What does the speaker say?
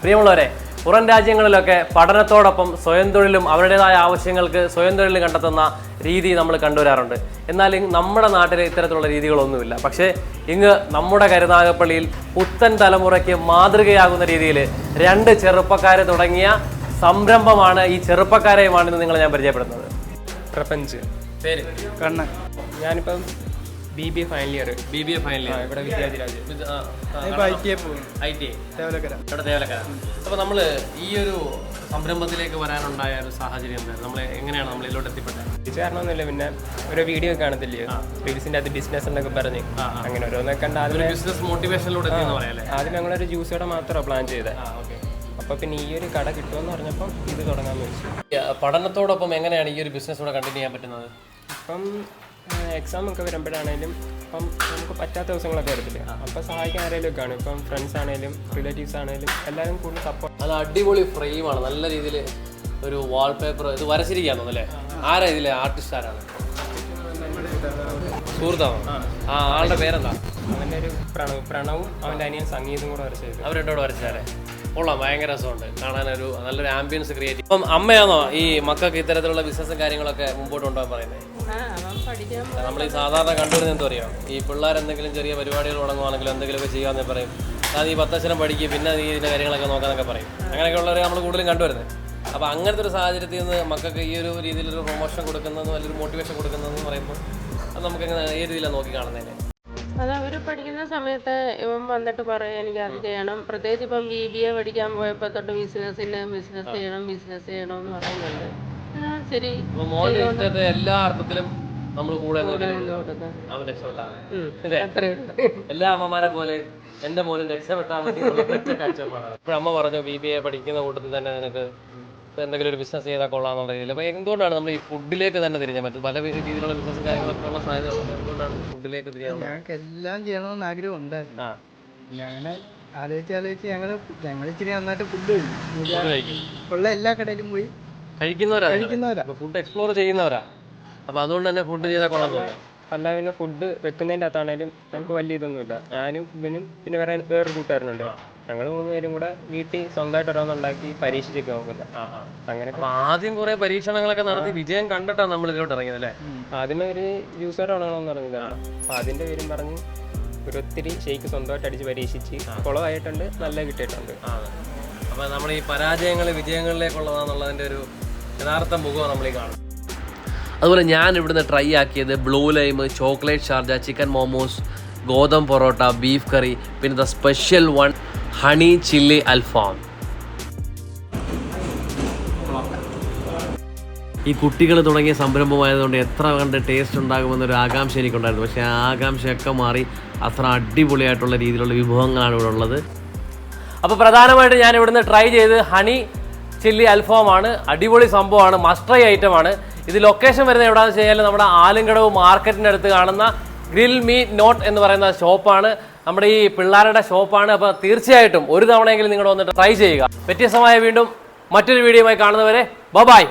പ്രിയമുള്ളവരെ പുറം രാജ്യങ്ങളിലൊക്കെ പഠനത്തോടൊപ്പം സ്വയം തൊഴിലും അവരുടേതായ ആവശ്യങ്ങൾക്ക് സ്വയം തൊഴിൽ കണ്ടെത്തുന്ന രീതി നമ്മൾ കണ്ടുവരാറുണ്ട്. എന്നാൽ നമ്മുടെ നാട്ടിൽ ഇത്തരത്തിലുള്ള രീതികളൊന്നുമില്ല. പക്ഷേ ഇങ്ങ് നമ്മുടെ കരുനാഗപ്പള്ളിയിൽ പുത്തൻ തലമുറയ്ക്ക് മാതൃകയാകുന്ന രീതിയിൽ രണ്ട് ചെറുപ്പക്കാരെ തുടങ്ങിയ സംരംഭമാണ് ഈ ചെറുപ്പക്കാരെയുമാണ് ഇന്ന് നിങ്ങളെ ഞാൻ പരിചയപ്പെടുന്നത്. പ്രപഞ്ച്. പേര്? കണ്ണൻ. ഞാനിപ്പം B B A final year B B A final ഇവിടെ വിദ്യാധിരാജ് ഇപ്പൊ ഐ ടി ഐ പോകും ഐ ടി തേവലക്കര ഇവിടെ തേവലക്കാര അപ്പോൾ നമ്മൾ ഈ ഒരു സംരംഭത്തിലേക്ക് വരാനുണ്ടായ ഒരു സാഹചര്യം എന്തായിരുന്നു? നമ്മൾ എങ്ങനെയാണ് നമ്മൾ ഇതിലോട്ട് എത്തിപ്പെട്ടത്? കാരണമൊന്നുമില്ല. പിന്നെ ഒരു വീഡിയോ കാണത്തില്ലേ? റീൽസിന്റെ അത് ബിസിനസ് എന്നൊക്കെ പറഞ്ഞ്. അങ്ങനെ ഓരോന്നൊക്കെ കണ്ട് ബിസിനസ് മോട്ടിവേഷനിലൂടെ ആദ്യം ഞങ്ങളൊരു ജ്യൂസോടെ മാത്രമാണ് പ്ലാൻ ചെയ്തത്. അപ്പൊ പിന്നെ ഈ ഒരു കട കിട്ടുമെന്ന് പറഞ്ഞപ്പോൾ ഇത് തുടങ്ങാമെന്ന് വെച്ചു. പഠനത്തോടൊപ്പം എങ്ങനെയാണ് ഈ ഒരു ബിസിനസ് കൂടെ കണ്ടിന്യൂ ചെയ്യാൻ പറ്റുന്നത്? ഇപ്പം എക്സാം ഒക്കെ വരുമ്പോഴാണേലും ഇപ്പം നമുക്ക് പറ്റാത്ത ദിവസങ്ങളൊക്കെ വരത്തില്ലേ? അപ്പം സഹായിക്കാൻ ആരെങ്കിലും കാണും ഇപ്പം ഫ്രണ്ട്സ് ആണെങ്കിലും റിലേറ്റീവ്സ് ആണെങ്കിലും എല്ലാവരും കൂടുതൽ സപ്പോർട്ട് അത് അടിപൊളി ഫ്രെയിമാണ് നല്ല രീതിയിൽ ഒരു വാൾപേപ്പർ ഇത് വരച്ചിരിക്കുകയാണോ അല്ലേ ആരാ ഇതിലെ ആർട്ടിസ്റ്റ് ആരാണ്? സുഹൃത്താണോ? ആ ആളുടെ പേരെന്താ? അവന്റെ ഒരു പ്രണവ് പ്രണവും അവന്റെ അനിയൻ സംഗീതം കൂടെ വരച്ചത് അവർ രണ്ടോട് വരച്ചാലേ? കൊള്ളാം ഭയങ്കര രസമുണ്ട്. കാണാനൊരു നല്ലൊരു ആംബിയൻസ് ക്രിയേറ്റ് ഇപ്പം അമ്മയാണോ ഈ മക്കൾക്ക് ഇത്തരത്തിലുള്ള ബിസിനസ്സും കാര്യങ്ങളൊക്കെ മുമ്പോട്ട് കൊണ്ടുപോകാൻ പറയുന്നത്? നമ്മൾ ഈ സാധാരണ കണ്ടുവരുന്ന എന്താ പറയുക ഈ പിള്ളേർ എന്തെങ്കിലും ചെറിയ പരിപാടികൾ തുടങ്ങുവാണെങ്കിലും എന്തെങ്കിലുമൊക്കെ ചെയ്യാമെന്നേ പറയും. അത് ഈ പത്തക്ഷരം പഠിക്കുക പിന്നെ നീ ഇതിന്റെ കാര്യങ്ങളൊക്കെ നോക്കാനൊക്കെ പറയും. അങ്ങനെയൊക്കെ ഉള്ളവരെ നമ്മൾ കൂടുതലും കണ്ടുവരുന്നത്. അപ്പൊ അങ്ങനത്തെ ഒരു സാഹചര്യത്തിൽ നിന്ന് മക്കൾക്ക് ഈ ഒരു രീതിയിലൊരു പ്രൊമോഷൻ കൊടുക്കുന്നതെന്ന് വലിയൊരു മോട്ടിവേഷൻ കൊടുക്കുന്നതെന്ന് പറയുമ്പോൾ അത് നമുക്ക് എങ്ങനെ ഏത് രീതിയിലാണ് നോക്കി കാണുന്നതിന് അത് അവർ പഠിക്കുന്ന സമയത്ത് ഇവൻ വന്നിട്ട് പറയും എനിക്ക് അത് ചെയ്യണം. പ്രത്യേകിച്ച് ഇപ്പം ബി ബി എ പഠിക്കാൻ പോയപ്പോൾ തൊട്ട് ബിസിനസ്സിന് ബിസിനസ് ചെയ്യണം ബിസിനസ് ചെയ്യണം എന്ന് പറയുന്നുണ്ട്. ആ, ശരി. അപ്പോൾ മോന്റെ ഇഷ്ടത്തെ എല്ലാ അർത്ഥത്തിലും നമ്മൾ കൂടെ കൊടുക്കുന്നു. അവൻ രക്ഷപ്പെട്ടാണ് ഉം, ഇല്ലേ? അത്രേ ഉള്ളൂ. എല്ലാ അമ്മമാരെ പോലെ എന്റെ മോനും രക്ഷപ്പെട്ടാൽ മതി എന്നുള്ള ഒറ്റ കാഴ്ചപ്പാടാണ്. ഇപ്പോൾ അമ്മ പറഞ്ഞു ബി ബി എ പഠിക്കുന്ന കൂട്ടത്തിൽ തന്നെ നിനക്ക് ഇപ്പൊ എന്തെങ്കിലും ഒരു ബിസിനസ് ചെയ്താൽ കൊള്ളാമെന്നുള്ള രീതിയിൽ. അപ്പോൾ എന്തുകൊണ്ടാണ് നമ്മൾ ഈ ഫുഡിലേക്ക് തന്നെ തിരിഞ്ഞാൽ പറ്റും പല രീതിയിലുള്ള ബിസിനസ് കാര്യങ്ങളൊക്കെ ഉള്ള സാധ്യത ഉണ്ട്. എന്തുകൊണ്ടാണ് ഫുഡിലേക്ക് തിരിയാൻ ഞങ്ങൾക്ക് എല്ലാം ചെയ്യണമെന്ന് ആഗ്രഹം ഉണ്ടായിരുന്നു ആ. ഞങ്ങളെ ആലോചിച്ച് ആലോചിച്ച് ഞങ്ങൾ ഞങ്ങൾ ഇച്ചിരി നന്നായിട്ട് ഫുഡ് കഴിക്കും. ഉള്ള എല്ലാ കടയിലും പോയി കഴിക്കുന്നവരാ കഴിക്കുന്നവരാ. Food explore ചെയ്യുന്നവരാ? അപ്പോൾ അതുകൊണ്ട് തന്നെ ഫുഡ് ചെയ്താൽ കൊള്ളാൻ തോന്നുന്നു അല്ല പിന്നെ ഫുഡ് വെക്കുന്നതിന്റെ അകത്താണേലും നമുക്ക് വലിയ ഇതൊന്നുമില്ല. ഞാനും ഇവനും പിന്നെ വേറെ വേറൊരു കൂട്ടുകാരനുണ്ട്. ഞങ്ങൾ മൂന്ന് പേരും കൂടെ വീട്ടിൽ സ്വന്തമായിട്ട് ഓരോന്നുണ്ടാക്കി പരീക്ഷിച്ചൊക്കെ നോക്കുന്നത് അങ്ങനെ ആദ്യം കുറെ പരീക്ഷണങ്ങളൊക്കെ നടത്തി വിജയം കണ്ടിട്ടാണ് നമ്മൾ ഇതിലോട്ട് ഇറങ്ങിയത് അല്ലേ? ആദ്യമേ ഒരു ജ്യൂസർ തുടങ്ങണമെന്ന് പറഞ്ഞതാണ് അപ്പൊ അതിന്റെ പേരും പറഞ്ഞ് ഒരു ഒത്തിരി ഷെയ്ക്ക് സ്വന്തമായിട്ട് അടിച്ച് പരീക്ഷിച്ച് കുളമായിട്ടുണ്ട് നല്ല കിട്ടിയിട്ടുണ്ട്. അപ്പൊ നമ്മൾ ഈ പരാജയങ്ങൾ വിജയങ്ങളിലേക്കുള്ളതാന്നുള്ളതിന്റെ ഒരു യഥാർത്ഥ മുഖമാണ് നമ്മൾ ഈ കാണുന്നത് അതുപോലെ ഞാൻ ഇവിടുന്ന് ട്രൈ ആക്കിയത് blue lime chocolate Sharjah chicken momos ഗോതമ്പ് പൊറോട്ട ബീഫ് കറി പിന്നെ the special one honey chilli alfaham ഈ കുട്ടികൾ തുടങ്ങിയ സംരംഭമായതുകൊണ്ട് എത്ര കണ്ട് ടേസ്റ്റ് ഉണ്ടാകുമെന്നൊരു ആകാംക്ഷ എനിക്കുണ്ടായിരുന്നു. പക്ഷേ ആ ആകാംക്ഷയൊക്കെ മാറി അത്ര അടിപൊളിയായിട്ടുള്ള രീതിയിലുള്ള വിഭവങ്ങളാണ് ഇവിടെ ഉള്ളത്. അപ്പോൾ പ്രധാനമായിട്ട് ഞാൻ ഇവിടുന്ന് ട്രൈ ചെയ്ത് ഹണി ചില്ലി അൽഫാമാണ് അടിപൊളി സംഭവമാണ്. മസ്റ്റ് ട്രൈ ഐറ്റമാണ് ഇത് ലൊക്കേഷൻ വരുന്നത് എവിടെയാണെന്ന് വെച്ച് കഴിഞ്ഞാൽ നമ്മുടെ ആലുംകടവ് മാർക്കറ്റിന്റെ അടുത്ത് കാണുന്ന ഗ്രിൽ മീ നോട്ട് എന്ന് പറയുന്ന ഷോപ്പാണ് നമ്മുടെ ഈ പിള്ളേരുടെ ഷോപ്പാണ് അപ്പോൾ തീർച്ചയായിട്ടും ഒരു തവണയെങ്കിലും നിങ്ങൾ വന്നിട്ട് ട്രൈ ചെയ്യുക. വ്യത്യസ്തമായ വീണ്ടും മറ്റൊരു വീഡിയോയുമായി കാണുന്നവരെ ബബായ്